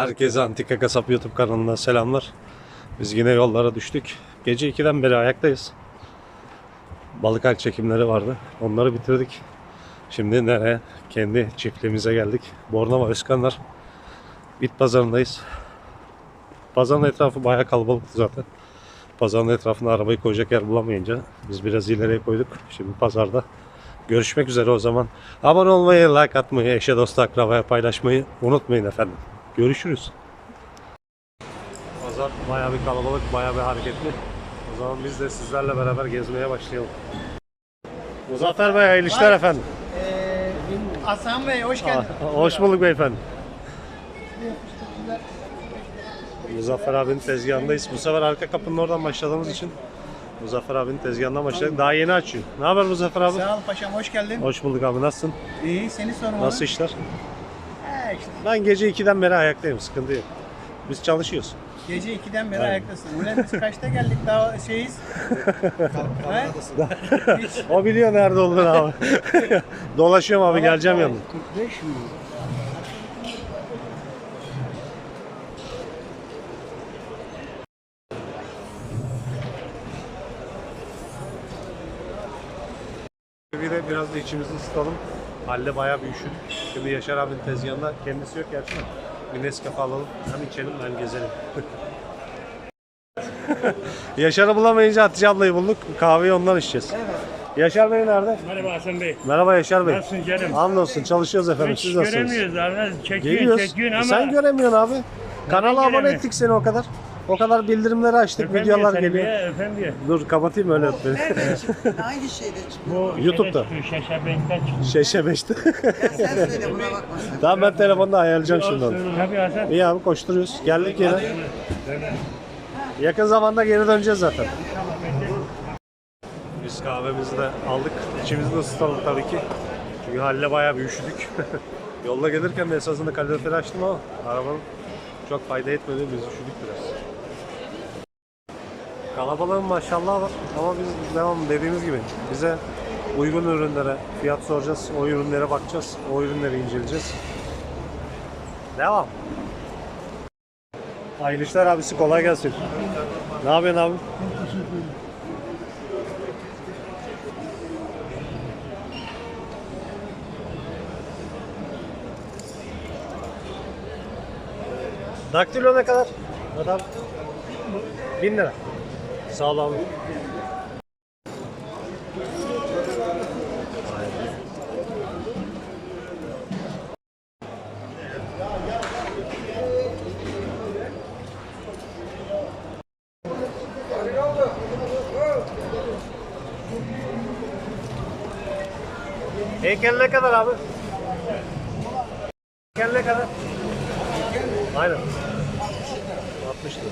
Herkese Antika Kasap YouTube kanalından selamlar. Biz yine yollara düştük. Gece 2'den beri ayaktayız. Balık çekimleri vardı. Onları bitirdik. Şimdi nereye? Kendi çiftliğimize geldik. Bornova Özkanlar. Bit pazarındayız. Pazarın etrafı bayağı kalabalıktı zaten. Pazarın etrafında arabayı koyacak yer bulamayınca biz biraz ileriye koyduk. Şimdi pazarda görüşmek üzere o zaman. Abone olmayı, like atmayı, eşe dosta akrabaya paylaşmayı unutmayın efendim. Görüşürüz. Pazar bayağı bir kalabalık, bayağı bir hareketli. O zaman biz de sizlerle beraber gezmeye başlayalım. Muzaffer Bey hayırlı işler efendim. Ee, Hasan Bey hoş Aa, geldin. hoş bulduk beyefendi. Muzaffer abinin tezgahındayız. Bu sefer arka kapının oradan başladığımız için Muzaffer abinin tezgahından başladık. Daha yeni açıyor. Ne haber Muzaffer abi? Sağ ol paşam hoş geldin. Hoş bulduk abi. Nasılsın? İyi seni sormalı. Nasıl işler? İşte Ben gece 2'den beri ayaktayım. Sıkıntı yok. Biz çalışıyoruz. gece 2'den beri Aynen. ayaktasın. Ulan biz kaçta geldik daha şeyiz. Hiç. O biliyor nerede olduğunu abi. Dolaşıyorum abi geleceğim yanına. 45 mi? Bir de biraz da içimizi ısıtalım. Halde bayağı bir üşüdük. Şimdi Yaşar abinin tezgahında kendisi yok gerçi. Bir Nescafe alalım. Hem içelim hem gezelim. Yaşar'ı bulamayınca Hatice ablayı bulduk. Kahveyi ondan içeceğiz. Yaşar Bey nerede? Merhaba Hasan Bey. Merhaba Yaşar Bey. Nasılsın canım? Hamdolsun çalışıyoruz efendim. Hiç Siz nasılsınız? göremiyoruz abi. Çekiyorsun Geliyoruz. çekiyorsun ama. Sen göremiyorsun abi. Kanala abone göremiyorum? ettik seni o kadar. O kadar bildirimleri açtık, Efendim videolar ya, geliyor. Ya, efendim ya. Dur kapatayım öyle öp beni. Nereden çıktı? Hangi şeyde çıktı? Bu YouTube'da. Benk'ten çıkıyor. Şeşe beşte. Ya sen söyle buna bakma sen. tamam ben telefonda ayarlayacağım şimdi onu. İyi abi koşturuyoruz. Geldik yine. Yakın zamanda geri döneceğiz zaten. Biz kahvemizi de aldık. İçimizi de ısıtalım tabii ki. Çünkü halle bayağı bir üşüdük. Yolda gelirken de esasında kaloriferi açtım ama arabanın çok fayda etmedi. Biz üşüdük biraz. Kalabalığın maşallah var ama biz devam dediğimiz gibi bize uygun ürünlere fiyat soracağız. O ürünlere bakacağız. O ürünleri inceleyeceğiz. Devam. Hayırlı işler abisi kolay gelsin. Ne yapıyorsun abi? Daktilo ne kadar? Adam. Bin lira. Sağ ol abi. Heykel ne kadar abi? Heykel ne kadar? Aynen. 60 lira.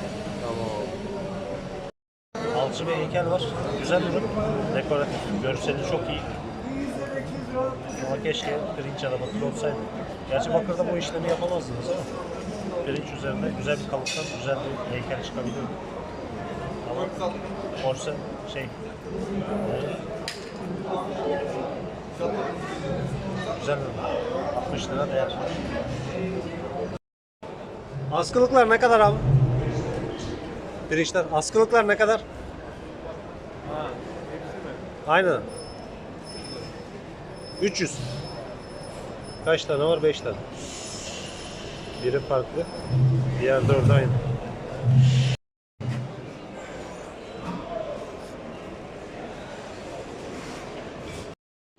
Tamam. Alçı bir heykel var. Güzel ürün. Dekoratif. Görseli çok iyi. Ama keşke pirinç bakır olsaydı. Gerçi bakırda bu işlemi yapamazdınız ama pirinç üzerinde güzel bir kalıptan güzel bir heykel çıkabiliyor. Ama porsen şey Güzel ürün. 60 lira değer. Askılıklar ne kadar abi? Pirinçler. Askılıklar ne kadar? Aynen. 300. Kaç tane var? 5 tane. Biri farklı. Diğer dördü aynı.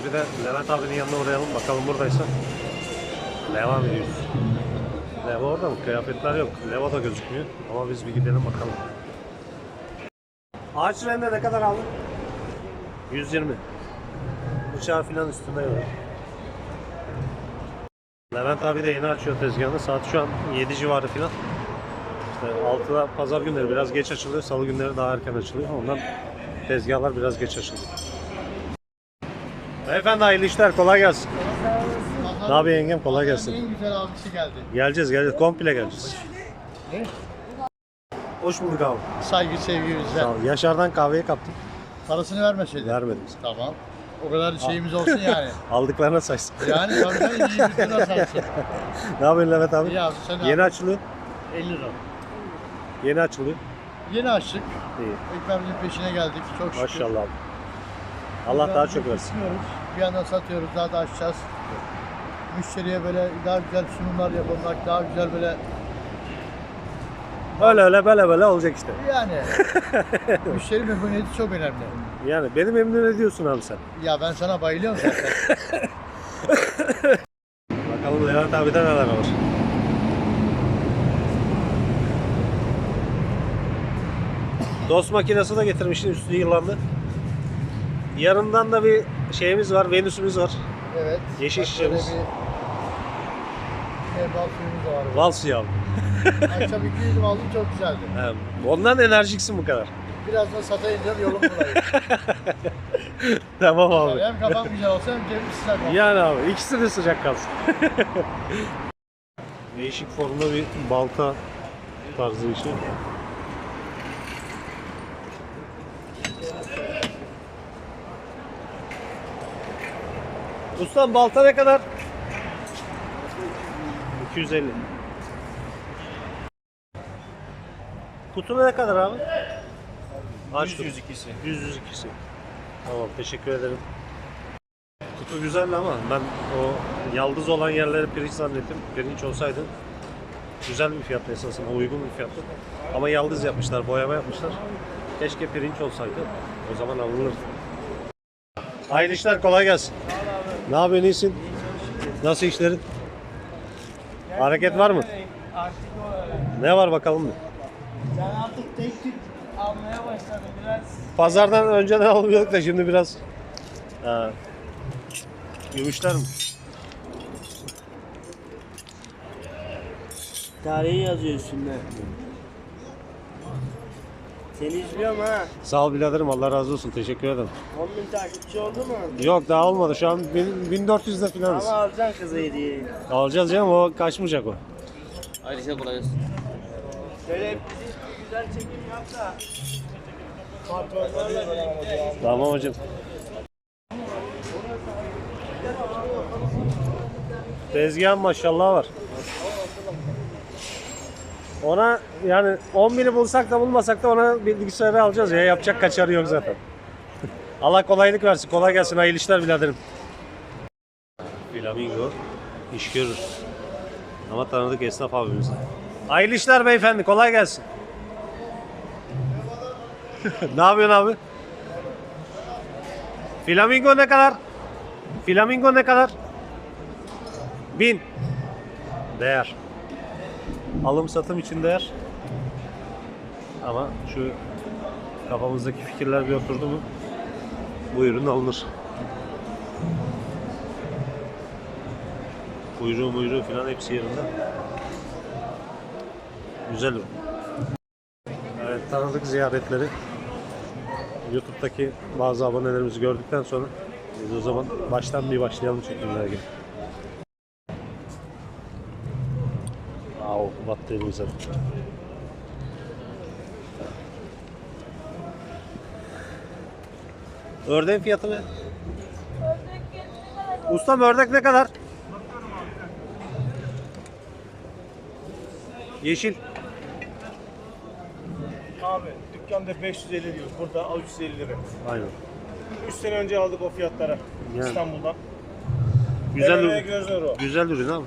Bir de Levent abinin yanına uğrayalım. Bakalım buradaysa. Devam ediyoruz. Leva orada mı? Kıyafetler yok. Leva da gözükmüyor. Ama biz bir gidelim bakalım. Ağaç rende ne kadar aldın? 120. Bıçağı filan üstünde yok. Levent abi de yeni açıyor tezgahını. Saat şu an 7 civarı filan. İşte 6'da pazar günleri biraz geç açılıyor. Salı günleri daha erken açılıyor. Ondan tezgahlar biraz geç açılıyor. Beyefendi hayırlı işler. Kolay gelsin. Ne yapıyor yengem? Kolay gelsin. En güzel abisi geldi. Geleceğiz geleceğiz. Komple geleceğiz. Hoş bulduk abi. Saygı sevgi Sağ bizden. ol. Yaşar'dan kahveyi kaptım. Parasını vermeseydin. Vermedim. Tamam. O kadar şeyimiz olsun yani. Aldıklarına saysın. yani tabii tabii iyi bir ne yapıyorsun Levent abi? Abi sen Yeni açılıyor. 50 lira. Yeni açılıyor. Yeni açtık. İyi. Ekmeğimizin peşine geldik. Çok şükür. Maşallah abi. Allah daha çok versin. Bir yandan satıyoruz. Daha da açacağız. Müşteriye böyle daha güzel sunumlar yapılmak, daha güzel böyle Öyle öyle böyle böyle olacak işte. yani müşteri memnuniyeti çok önemli. Yani beni memnun ediyorsun abi sen. Ya ben sana bayılıyorum zaten. Bakalım Levent abide neler var. Dost makinesi de getirmiştin üstü yılanlı. Yanından da bir şeyimiz var, Venüs'ümüz var. evet. Yeşil şişemiz. Bir erbal suyumuz da var. Vals yağı. Akşam iki yüzüm aldım çok güzeldi. He, Ondan enerjiksin bu kadar. Biraz da satayım diyorum yolum bulayım. Tamam abi. hem kafam güzel olsa hem cebim sıcak olsun. Yani abi ikisi de sıcak kalsın. Değişik formda bir balta tarzı bir şey. Ustam balta ne kadar? 250. Kutu ne kadar abi? Aç 100 102'si. 100 102'si. Tamam teşekkür ederim. Kutu güzel ama ben o yaldız olan yerleri pirinç zannettim. Pirinç olsaydı güzel bir fiyatla esasında uygun bir fiyatla. Ama yaldız yapmışlar, boyama yapmışlar. Keşke pirinç olsaydı. O zaman alınır. Hayırlı işler kolay gelsin. Ne yapıyorsun iyisin? Nasıl işlerin? Hareket var mı? Ne var bakalım bir. Ben artık tek tük almaya başladım biraz. Pazardan önceden almıyorduk da şimdi biraz ha, gümüşler mi? Tarihi yazıyor üstünde. Seni izliyorum ha. Sağ ol biraderim Allah razı olsun teşekkür ederim. 10 bin takipçi oldu mu? Yok daha olmadı şu an bin- 1400'de falanız. Ama alacaksın kızı hediyeyi. Alacağız canım o kaçmayacak o. Ayrıca kolay gelsin. Güzel çekim yap da. Patronlarla birlikte. Tamam hocam. Tezgahın maşallah var. Ona yani 10 bini bulsak da bulmasak da ona bilgisayarı alacağız ya yapacak kaçarı yok zaten. Allah kolaylık versin. Kolay gelsin. Hayırlı işler biraderim. Flamingo iş görür. Ama tanıdık esnaf abimiz. Hayırlı işler beyefendi. Kolay gelsin. ne yapıyorsun abi? Flamingo ne kadar? Flamingo ne kadar? Bin. Değer. Alım satım için değer. Ama şu kafamızdaki fikirler bir oturdu mu bu ürün alınır. Kuyruğu muyruğu falan hepsi yerinde. Güzel ürün. Evet, tanıdık ziyaretleri YouTube'daki bazı abonelerimizi gördükten sonra biz o zaman baştan bir başlayalım çekimlere gibi. Wow, battı elimize. Ördeğin fiyatı ne? Ustam ördek ne kadar? Yeşil. Abi dükkanda 550 diyor. Burada 350 lira. Aynen. 3 sene önce aldık o fiyatlara Yani. İstanbul'dan. Güzel El emeğe ürün. göz nuru. Güzel ürün abi.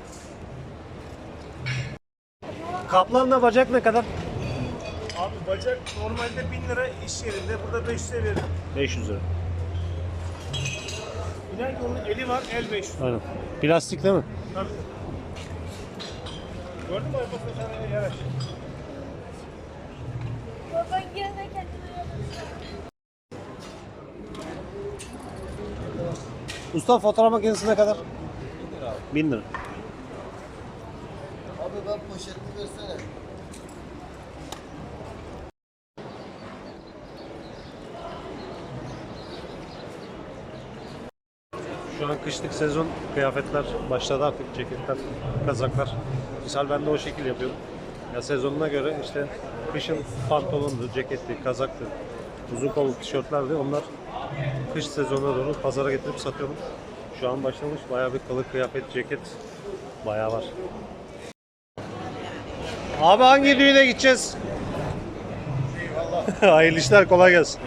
Kaplanla bacak ne kadar? Abi bacak normalde 1000 lira iş yerinde. Burada 500'e veririm. 500 lira. İnan ki onun eli var el 500. Aynen. Plastik değil mi? Tabii. Gördün mü Aybasın sen de yaraş. Ben gene de kendime yapayım. Usta fotoğraf makinesi ne kadar? 1000 lira. Abi ben poşetini versene. Şu an kışlık sezon kıyafetler başladı artık. Ceketler, kazaklar. Misal ben de o şekil yapıyorum. Ya sezonuna göre işte kışın pantolondu, ceketti, kazaktı, uzun kollu tişörtlerdi. Onlar kış sezonuna doğru pazara getirip satıyorum. Şu an başlamış. Bayağı bir kılık kıyafet, ceket bayağı var. Abi hangi düğüne gideceğiz? Hayırlı işler kolay gelsin.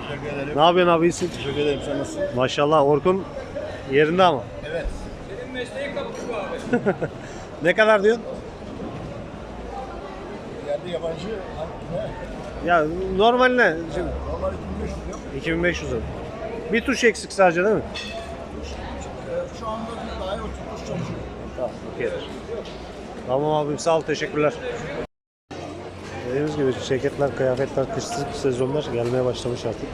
Ne yapıyorsun abi iyisin? Teşekkür ederim. Sen nasılsın? Maşallah Orkun yerinde ama. Evet. Ne kadar diyorsun? Yerde yabancı. Ya normal ne? Şimdi Normal 2500 yok. 2500 lira. Bir tuş eksik sadece değil mi? Şu anda daha iyi oturmuş çalışıyor. Tamam, okeydir. Tamam abim sağ ol teşekkürler. Dediğimiz gibi ceketler, kıyafetler, kışlık sezonlar gelmeye başlamış artık.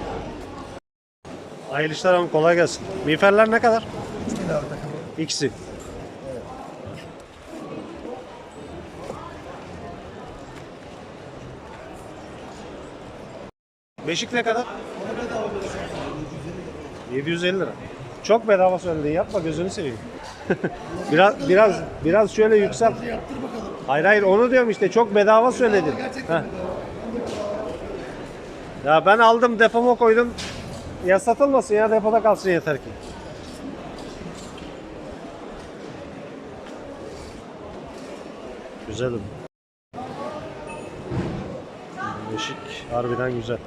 Hayırlı işler abi kolay gelsin. Miğferler ne kadar? İkisi. Beşik ne kadar? 750 lira. Çok bedava söyledi. Yapma gözünü seveyim. biraz biraz biraz şöyle yüksel. Hayır hayır onu diyorum işte çok bedava söyledin. Heh. Ya ben aldım depoma koydum. Ya satılmasın ya depoda kalsın yeter ki. Güzel. Beşik harbiden güzel.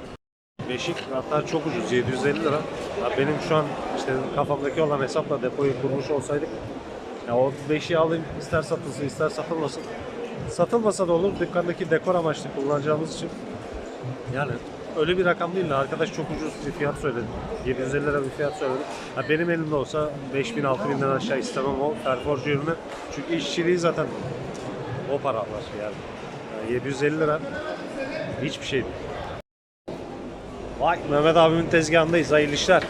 Beşik hatta çok ucuz 750 lira. Ya benim şu an işte kafamdaki olan hesapla depoyu kurmuş olsaydık ya o beşiği alayım ister satılsın ister satılmasın. Satılmasa da olur dükkandaki dekor amaçlı kullanacağımız için. Yani öyle bir rakam değil de arkadaş çok ucuz bir fiyat söyledi. 750 lira bir fiyat söyledi. Ha benim elimde olsa 5000 6000'den aşağı istemem o perforcu ürünü. Çünkü işçiliği zaten o para var yani. yani 750 lira hiçbir şey değil. Vay Mehmet abimin tezgahındayız. Hayırlı işler.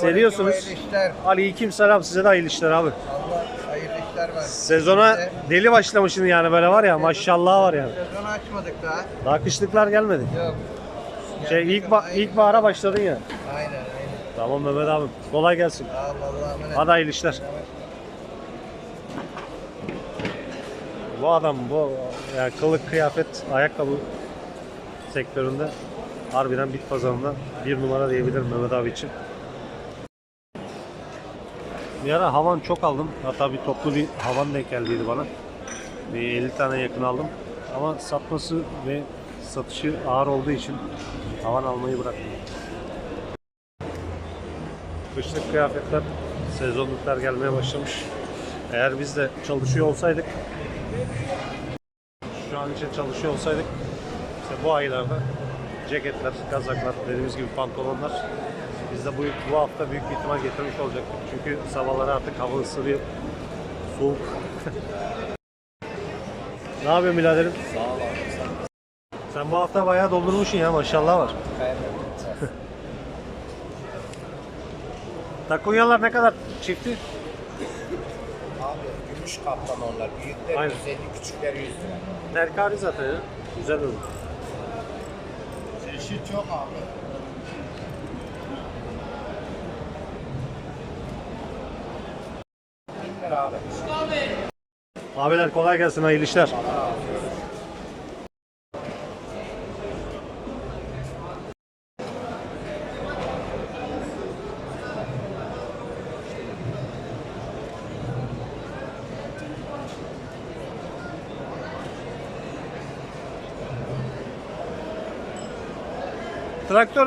Seviyorsunuz. Hayırlı işler. Aleyküm selam. Size de hayırlı işler abi. Allah hayırlı işler var. Sezona deli başlamışsın yani böyle var ya maşallah var yani. Sezonu açmadık daha. Daha kışlıklar gelmedi. Yok. Şey ilk ba- ilk bahara başladın ya. Aynen aynen. Tamam Mehmet abim. Kolay gelsin. Allah Allah'a emanet. Hadi hayırlı işler. Bu adam bu yani kılık kıyafet ayakkabı sektöründe harbiden bit pazarında bir numara diyebilirim Mehmet abi için. Bir ara havan çok aldım. Hatta bir toplu bir havan denk geldiydi bana. Bir 50 tane yakın aldım. Ama satması ve satışı ağır olduğu için havan almayı bıraktım. Kışlık kıyafetler, sezonluklar gelmeye başlamış. Eğer biz de çalışıyor olsaydık, şu an için çalışıyor olsaydık, işte bu aylarda ceketler, kazaklar, dediğimiz gibi pantolonlar biz de bu, bu hafta büyük bir ihtimal getirmiş olacaktık. Çünkü sabahları artık hava ısırıyor, soğuk. ne yapıyorsun biraderim? Sağ ol abi. Sen bu hafta bayağı doldurmuşsun ya maşallah var. Takunyalar ne kadar çifti? Abi gümüş kaptan onlar. Büyükler Aynen. 150, küçükler 100 lira. Terkari zaten ya. Güzel olur. Çeşit çok abi. Abiler kolay gelsin hayırlı işler.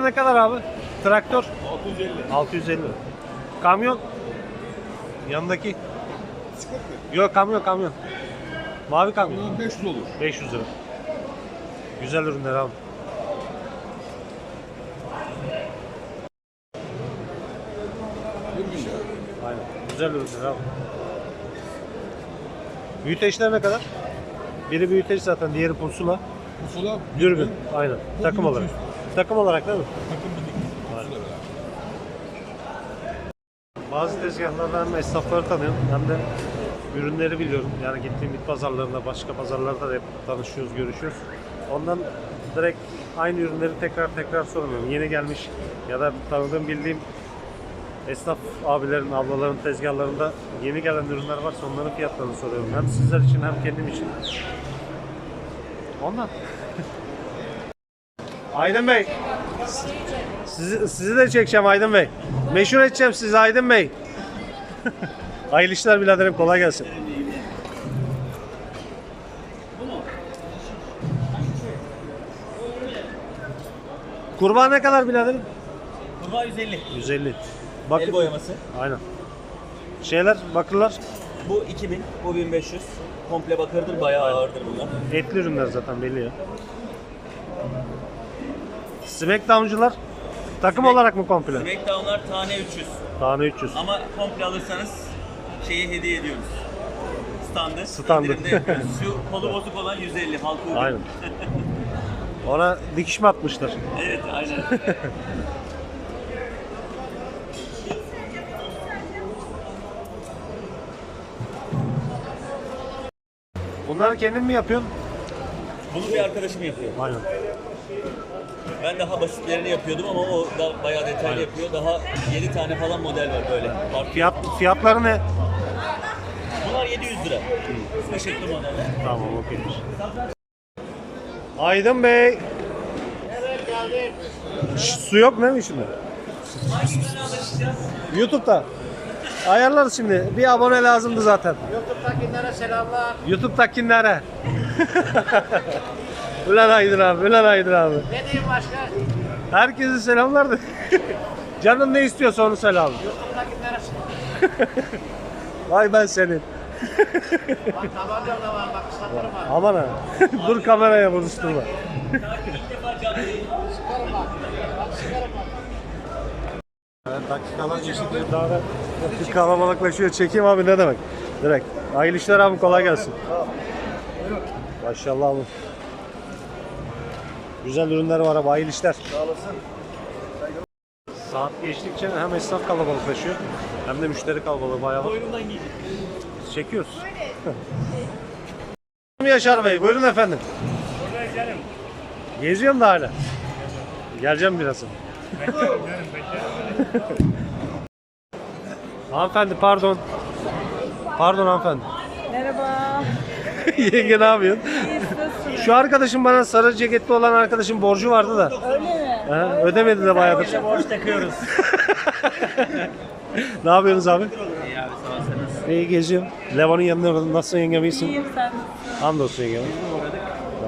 Ne kadar abi? Traktör? 650. 650. Kamyon? Yanındaki? Yok kamyon kamyon. Mavi kamyon. 500 olur. 500 lira. Güzel ürünler abi. Aynen. Güzel ürünler abi. Büyüteçler ne kadar? Biri büyüteç zaten, diğeri pusula. Pusula Dürbün. Aynen. Takım 1200. olarak. Takım olarak değil mi? takım. Aynen. Bazı tezgahlardan hem esnafları tanıyorum hem de ürünleri biliyorum. Yani gittiğim bit pazarlarında, başka pazarlarda da hep tanışıyoruz, görüşüyoruz. Ondan direkt aynı ürünleri tekrar tekrar sormuyorum. Yeni gelmiş ya da tanıdığım, bildiğim esnaf abilerin, ablaların tezgahlarında yeni gelen ürünler varsa onların fiyatlarını soruyorum. Hem sizler için hem kendim için. Ondan. Aydın Bey. Sizi, sizi de çekeceğim Aydın Bey. Meşhur edeceğim sizi Aydın Bey. Hayırlı işler biraderim kolay gelsin. Kurbağa ne kadar biraderim? Kurbağa 150. 150. Bak El boyaması. Aynen. Şeyler, bakırlar. Bu 2000, bu 1500. Komple bakırdır, bayağı ağırdır bunlar. Etli ürünler zaten belli ya. Smackdown'cular takım olarak mı komple? Smackdown'lar tane 300. Tane 300. Ama komple alırsanız şeyi hediye ediyoruz. Standı. Standı. indirimde yapıyoruz. Şu kolu bozuk olan 150 halka ürün. Aynen. Ona dikiş mi atmışlar? Evet aynen. Bunları kendin mi yapıyorsun? Bunu bir arkadaşım yapıyor. Aynen. Ben daha basitlerini yapıyordum ama o da bayağı detaylı yapıyor. Daha 7 tane falan model var böyle. Farklı. Fiyat fiyatları ne? Bunlar 700 lira. Poşetli modeller. Tamam okeymiş. Aydın Bey. Şş, su yok değil mi şimdi? YouTube'da. Ayarlarız şimdi. Bir abone lazımdı zaten. YouTube'dakilere selamlar. YouTube'dakilere. Ulan Aydın abi, ulan Aydın abi. Ne diyeyim başka? Herkese selamlar da. Canın ne istiyorsa onu söyle abi. YouTube'dakilere. Vay ben senin. Bak tabancam da var bak ıslatırım var. Aman ha. Dur kameraya konuşturma. Dakikalar geçince daha da kalabalıklaşıyor. Çekeyim abi ne demek? Direkt. Hayırlı işler abi kolay gelsin. Maşallah abi. Güzel ürünler var abi hayırlı işler. Sağ olasın. Saat geçtikçe hem esnaf kalabalıklaşıyor hem de müşteri kalabalığı bayağı var. Boynumdan giydim. Çekiyoruz. Yaşar Bey buyurun efendim. Burada canım. Geziyorum da hala. Geleceğim birazdan. Beklerim canım beklerim. Hanımefendi pardon. Pardon hanımefendi. Merhaba. Yenge ne yapıyorsun? Şu arkadaşım bana sarı ceketli olan arkadaşım borcu vardı da. Öyle mi? He, ödemedi de bayağıdır. Borç takıyoruz. ne yapıyorsunuz abi? İyi abi sağ olsun. İyi geziyorum. Levan'ın yanında nasılsın yengem iyisin? İyiyim sen. Hamdolsun yengem.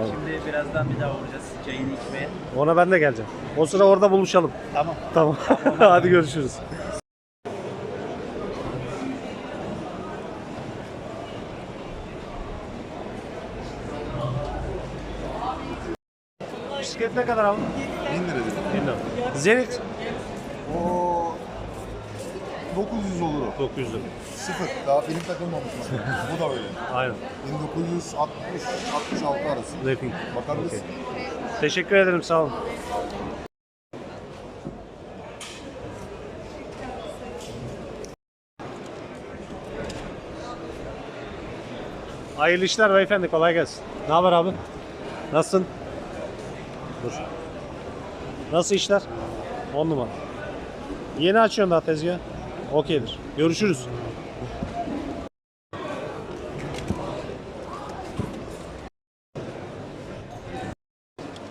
Şimdi birazdan bir daha uğrayacağız çayını içmeye. Ona ben de geleceğim. O sıra orada buluşalım. Tamam. Tamam. Hadi görüşürüz. Bisiklet ne kadar abi? 1000 lira dedim. 1000 lira. Zenit? O 900 olur o. 900 lira. Sıfır. Daha benim takılmamış. Bu da öyle. Aynen. 1960 66 arası. Raping. Bakar mısın? Teşekkür ederim sağ olun. Hayırlı işler beyefendi kolay gelsin. Ne haber abi? Nasılsın? Dur. Nasıl işler? 10 numara. Yeni açıyorsun daha tezgahı. Okeydir. Görüşürüz.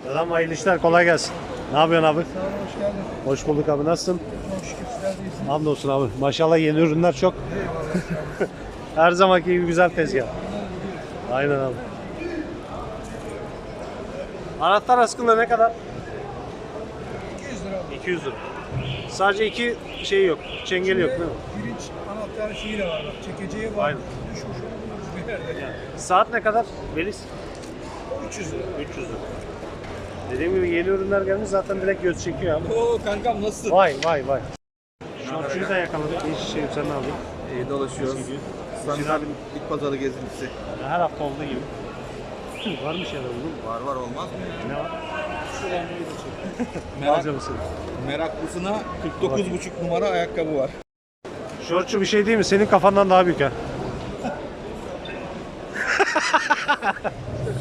Selam hayırlı işler kolay gelsin. Ne yapıyorsun abi? Sağ olun, hoş geldin. Hoş bulduk abi nasılsın? De iyisiniz. Hamdolsun abi. Maşallah yeni ürünler çok. Her zamanki gibi güzel tezgah. Aynen abi. Anahtar askında ne kadar? 200 lira. 200 lira. Sadece iki şey yok. Çengeli yok değil mi? Birinç anahtar şeyi de var bak. Çekeceği var. Aynen. Düşmüş bir yerde. Saat ne kadar? Beliz? 300 lira. 300 lira. Dediğim gibi yeni ürünler gelmiş zaten direkt göz çekiyor abi. Oo kankam nasılsın? Vay vay vay. Şortçuyu da yakaladık. İyi şey sen ne yapıyorsun? İyi dolaşıyoruz. Standart bit pazarı gezintisi. Her hafta olduğu gibi. Var mı şeyler uzun? Var var olmaz mı? Ne var? Merak, seni. meraklısına 49,5 numara ayakkabı var. Şortçu bir şey değil mi? Senin kafandan daha büyük ha.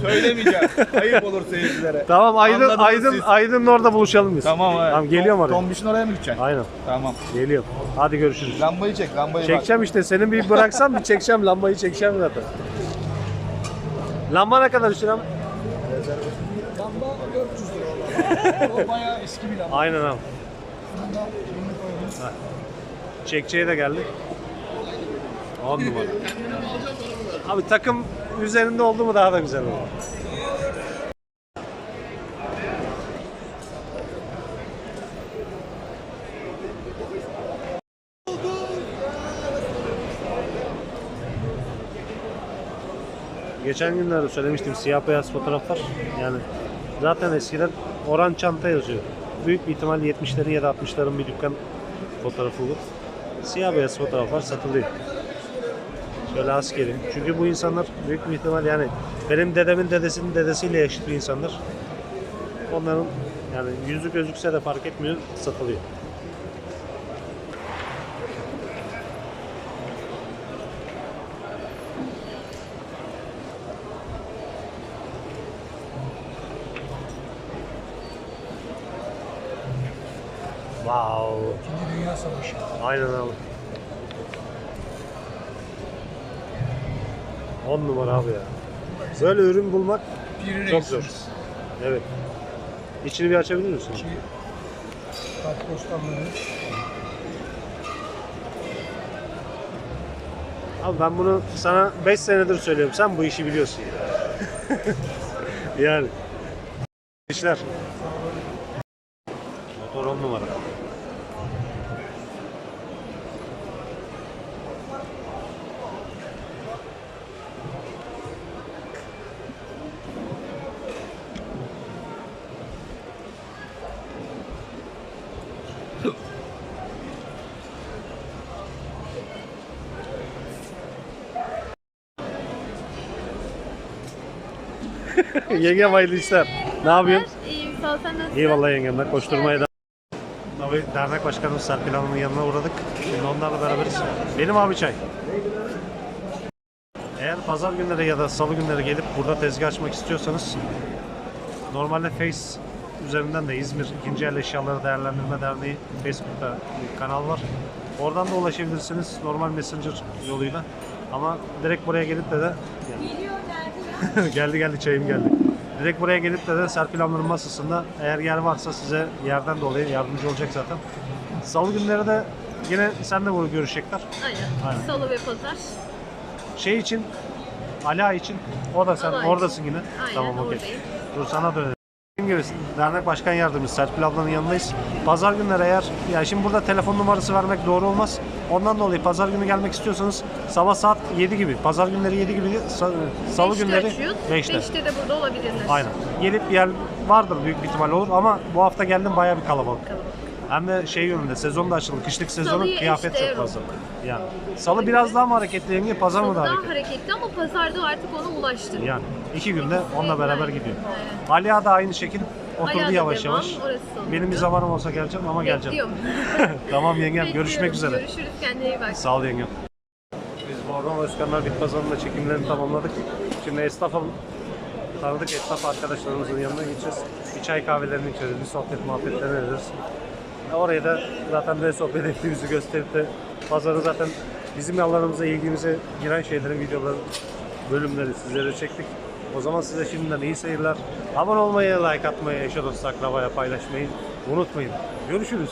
Söylemeyeceğim. Ayıp olur seyircilere. Tamam Aydın Anladınız Aydın siz. Aydın'ın orada buluşalım biz. Tamam evet. Tamam geliyorum oraya. Tombiş'in oraya mı gideceksin? Aynen. Tamam. Geliyorum. Hadi görüşürüz. Lambayı çek, lambayı Çekeceğim işte. Senin bir bıraksam bir çekeceğim. Lambayı çekeceğim zaten. Lamba ne kadar Hüsnü abi? Lamba 400 lira. o bayağı eski bir lamba. Aynen abi. Koyalım. Çekçeye de geldik. 10 numara. Abi takım üzerinde oldu mu daha da güzel olur. Geçen günlerde söylemiştim siyah beyaz fotoğraflar. Yani zaten eskiden oran çanta yazıyor. Büyük bir ihtimal 70'lerin ya da 60'ların bir dükkan fotoğrafı bu. Siyah beyaz fotoğraflar satılıyor. Şöyle askeri. Çünkü bu insanlar büyük bir ihtimal yani benim dedemin dedesinin dedesiyle yaşıt bir insanlar. Onların yani yüzü gözükse de fark etmiyor satılıyor. Wow. İkinci Dünya Savaşı. Aynen abi. 10 numara abi ya. Böyle ürün bulmak Piri çok zor. Evet. İçini bir açabilir misin? Kartpostalları. Abi ben bunu sana 5 senedir söylüyorum. Sen bu işi biliyorsun ya. yani. İşler. Motor 10 numara. Yengem hayırlı işler. Ne yapıyorsun? İyiyim sağ ol sen nasılsın? İyi vallahi yengemler. Koşturmaya da. Abi dernek başkanımız Serpil Hanım'ın yanına uğradık. Şimdi onlarla beraberiz. Benim abi çay. Eğer pazar günleri ya da salı günleri gelip burada tezgah açmak istiyorsanız normalde Face üzerinden de İzmir İkinci El Eşyaları Değerlendirme Derneği Facebook'ta bir kanal var. Oradan da ulaşabilirsiniz normal Messenger yoluyla. Ama direkt buraya gelip de de geldi geldi çayım geldi. Direkt buraya gelip de de Serpil Hanım'ın masasında eğer yer varsa size yerden dolayı yardımcı olacak zaten. Salı günleri de yine sen de bunu görüşecekler. Aynen. Aynen. Salı ve pazar. Şey için, Ala için, o da sen Ala için. oradasın yine. Aynen, tamam okey. oradayım. Dur sana dönelim. Gibi dernek başkan yardımcısı Serpil ablanın yanındayız. Pazar günleri eğer, ya şimdi burada telefon numarası vermek doğru olmaz. Ondan dolayı pazar günü gelmek istiyorsanız sabah saat 7 gibi, pazar günleri 7 gibi, sa- salı Beşte günleri açıyoruz. 5'te. Beşte de burada olabilirler. Aynen. Gelip yer vardır büyük bir ihtimal olur ama bu hafta geldim bayağı bir kalabalık. Kalabalık. Hem de şey yönünde sezon da açıldı. Kışlık sezonu Salıyı kıyafet eşdeğer çok fazla. Yani. Salı biraz daha mı hareketli yenge, pazar mı daha daha hareketli? hareketli ama pazarda artık ona ulaştı. Yani iki günde onunla beraber gidiyor. Evet. Aliya da aynı şekil oturdu Aliya da yavaş devam, yavaş. orası Benim bir zamanım olsa geleceğim ama geleceğim. Bekliyorum. tamam yengem Bekliyorum. görüşmek üzere. Görüşürüz kendine iyi bak. Sağ ol yengem. Biz Bornova Özkanlar Bit Pazarı'nda çekimlerini tamamladık. Şimdi esnafa tanıdık esnaf arkadaşlarımızın yanına gideceğiz. Bir çay kahvelerini içeriz, bir sohbet muhabbetlerini ederiz. Oraya da zaten ne sohbet ettiğimizi gösterip de pazarı zaten bizim alanımıza, ilgimize giren şeylerin videoları, bölümleri sizlere çektik. O zaman size şimdiden iyi seyirler. Abone olmayı, like atmayı, eşe dost akrabaya paylaşmayı unutmayın. Görüşürüz.